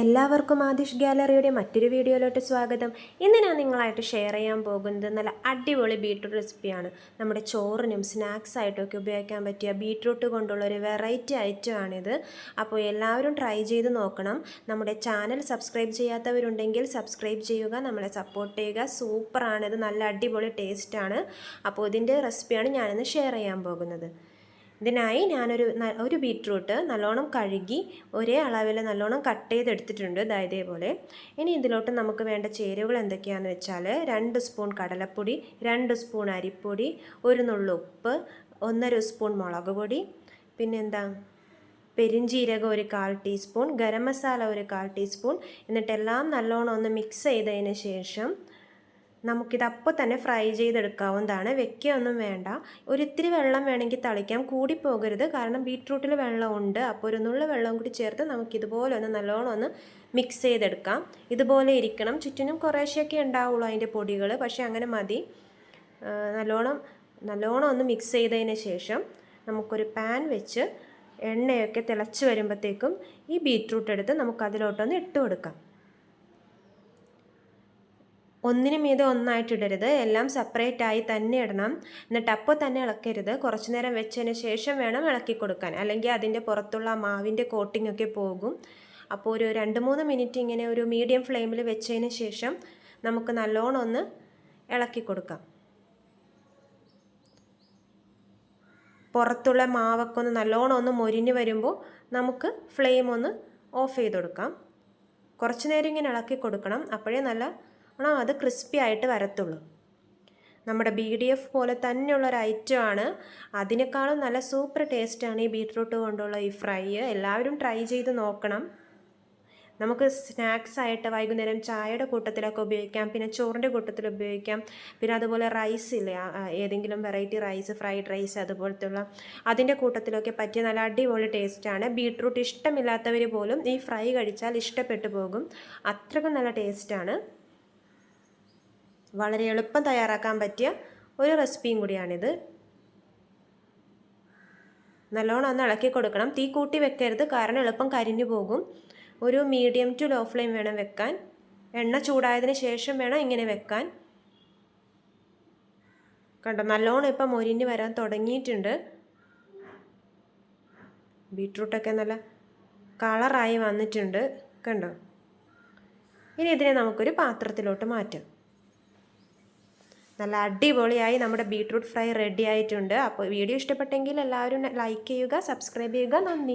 എല്ലാവർക്കും ആദിഷ് ഗാലറിയുടെ മറ്റൊരു വീഡിയോയിലോട്ട് സ്വാഗതം. ഇന്ന് ഞാൻ നിങ്ങളായിട്ട് ഷെയർ ചെയ്യാൻ പോകുന്നത് നല്ല അടിപൊളി ബീട്രൂട്ട് റെസിപ്പിയാണ് നമ്മുടെ ചോറിനും സ്നാക്സ് ആയിട്ടൊക്കെ ഉപയോഗിക്കാൻ പറ്റിയ ബീട്രൂട്ട് കൊണ്ടുള്ള ഒരു വെറൈറ്റി ഐറ്റം ആണിത്. അപ്പോൾ എല്ലാവരും ട്രൈ ചെയ്ത് നോക്കണം. നമ്മുടെ ചാനൽ സബ്സ്ക്രൈബ് ചെയ്യാത്തവരുണ്ടെങ്കിൽ സബ്സ്ക്രൈബ് ചെയ്യുക നമ്മളെ സപ്പോർട്ട് ചെയ്യുക. സൂപ്പറാണിത് നല്ല അടിപൊളി ടേസ്റ്റാണ് അപ്പോൾ ഇതിന്റെ റെസിപ്പിയാണ് ഞാനിന്ന് ഷെയർ ചെയ്യാൻ പോകുന്നത്. ഇതിനായി ഞാനൊരു ഒരു ബീട്രൂട്ട് നല്ലോണം കഴുകി ഒരേ അളവിൽ നല്ലോണം കട്ട് ചെയ്തെടുത്തിട്ടുണ്ട് ഇതേപോലെ. ഇനി ഇതിലോട്ട് നമുക്ക് വേണ്ട ചേരുവകൾ എന്തൊക്കെയാണെന്ന് വെച്ചാൽ രണ്ട് സ്പൂൺ കടലപ്പൊടി രണ്ട് സ്പൂൺ അരിപ്പൊടി ഒരു നുള്ളു ഉപ്പ് ഒന്നര സ്പൂൺ മുളക് പൊടി പിന്നെന്താ? പെരിഞ്ജീരകം ഒരു കാൽ ടീസ്പൂൺ ഗരം മസാല ഒരു കാൽ ടീസ്പൂൺ എന്നിട്ടെല്ലാം നല്ലോണം ഒന്ന് മിക്സ് ചെയ്തതിന് ശേഷം നമുക്കിത് അപ്പോൾ തന്നെ ഫ്രൈ ചെയ്തെടുക്കാവുന്നതാണ്. വെക്കുകയൊന്നും വേണ്ട. ഒരിത്തിരി വെള്ളം വേണമെങ്കിൽ തളിക്കാം. കൂടി പോകരുത്. കാരണം ബീട്രൂട്ടിൽ വെള്ളമുണ്ട്. അപ്പോൾ ഒരു നുള്ള വെള്ളം കൂടി ചേർത്ത് നമുക്കിതുപോലെ ഒന്ന് നല്ലോണം ഒന്ന് മിക്സ് ചെയ്തെടുക്കാം. ഇതുപോലെ ഇരിക്കണം. ചുറ്റിനും കുറേശ്ശെയൊക്കെ ഉണ്ടാവുള്ളൂ അതിന്റെ പൊടികൾ. പക്ഷേ അങ്ങനെ മതി. നല്ലോണം നല്ലോണം ഒന്ന് മിക്സ് ചെയ്തതിന് ശേഷം നമുക്കൊരു പാൻ വെച്ച് എണ്ണയൊക്കെ തിളച്ച് വരുമ്പോഴത്തേക്കും ഈ ബീട്രൂട്ട് എടുത്ത് നമുക്കതിലോട്ടൊന്ന് ഇട്ട് കൊടുക്കാം ഒന്നിനു മീതെ ഒന്നായിട്ടിടരുത്. എല്ലാം സെപ്പറേറ്റ് ആയി തന്നെ ഇടണം. എന്നിട്ട് അപ്പോൾ തന്നെ ഇളക്കരുത്. കുറച്ച് നേരം വെച്ചതിന് ശേഷം വേണം ഇളക്കി കൊടുക്കാൻ അല്ലെങ്കിൽ അതിന്റെ പുറത്തുള്ള മാവിന്റെ കോട്ടിംഗ് ഒക്കെ പോകും. അപ്പോൾ ഒരു രണ്ട് മൂന്ന് മിനിറ്റ് ഇങ്ങനെ ഒരു മീഡിയം ഫ്ലെയിമിൽ വെച്ചതിന് ശേഷം നമുക്ക് നല്ലോണം ഒന്ന് ഇളക്കി കൊടുക്കാം പുറത്തുള്ള മാവൊക്കെ ഒന്ന് നല്ലോണം ഒന്ന് മൊരിഞ്ഞ് വരുമ്പോൾ നമുക്ക് ഫ്ലെയിം ഒന്ന് ഓഫ് ചെയ്ത് കൊടുക്കാം. കുറച്ച് നേരം ഇങ്ങനെ ഇളക്കി കൊടുക്കണം അപ്പോഴേ നല്ല ആണോ? അത് ക്രിസ്പി ആയിട്ട് വരത്തുള്ളൂ. നമ്മുടെ ബി ഡി എഫ് പോലെ തന്നെയുള്ള ഒരു ഐറ്റമാണ് അതിനേക്കാളും നല്ല സൂപ്പർ ടേസ്റ്റാണ് ഈ ബീട്രൂട്ട് കൊണ്ടുള്ള ഈ ഫ്രൈ എല്ലാവരും ട്രൈ ചെയ്ത് നോക്കണം. നമുക്ക് സ്നാക്സ് ആയിട്ട് വൈകുന്നേരം ചായയുടെ കൂട്ടത്തിലൊക്കെ ഉപയോഗിക്കാം. പിന്നെ ചോറിന്റെ കൂട്ടത്തിൽ ഉപയോഗിക്കാം. പിന്നെ അതുപോലെ റൈസ് ഇല്ലേ? ഏതെങ്കിലും വെറൈറ്റി റൈസ് ഫ്രൈഡ് റൈസ് അതുപോലത്തുള്ള അതിന്റെ കൂട്ടത്തിലൊക്കെ പറ്റിയ നല്ല അടിപൊളി ടേസ്റ്റാണ് ബീട്രൂട്ട് ഇഷ്ടമില്ലാത്തവർ പോലും ഈ ഫ്രൈ കഴിച്ചാൽ ഇഷ്ടപ്പെട്ടു പോകും. അത്രക്കും നല്ല ടേസ്റ്റാണ് വളരെ എളുപ്പം തയ്യാറാക്കാൻ പറ്റിയ ഒരു റെസിപ്പിയും കൂടിയാണിത്. നല്ലോണം ഒന്ന് ഇളക്കി കൊടുക്കണം. തീ കൂട്ടി വെക്കരുത്. കാരണം എളുപ്പം കരിഞ്ഞു പോകും. ഒരു മീഡിയം ടു ലോ ഫ്ലെയിം വേണം വെക്കാൻ. എണ്ണ ചൂടായതിന് ശേഷം വേണം ഇങ്ങനെ വെക്കാൻ. കണ്ടോ? നല്ലോണം ഇപ്പം മൊരിഞ്ഞ് വരാൻ തുടങ്ങിയിട്ടുണ്ട്. ബീട്രൂട്ടൊക്കെ നല്ല കളറായി വന്നിട്ടുണ്ട്. കണ്ടോ? ഇനി ഇതിനെ നമുക്കൊരു പാത്രത്തിലോട്ട് മാറ്റാം. നല്ല അടിപൊളിയായി നമ്മുടെ ബീട്രൂട്ട് ഫ്രൈ റെഡി ആയിട്ടുണ്ട്. അപ്പോൾ വീഡിയോ ഇഷ്ടപ്പെട്ടെങ്കിൽ എല്ലാവരും ലൈക്ക് ചെയ്യുക സബ്സ്ക്രൈബ് ചെയ്യുക. നന്ദി.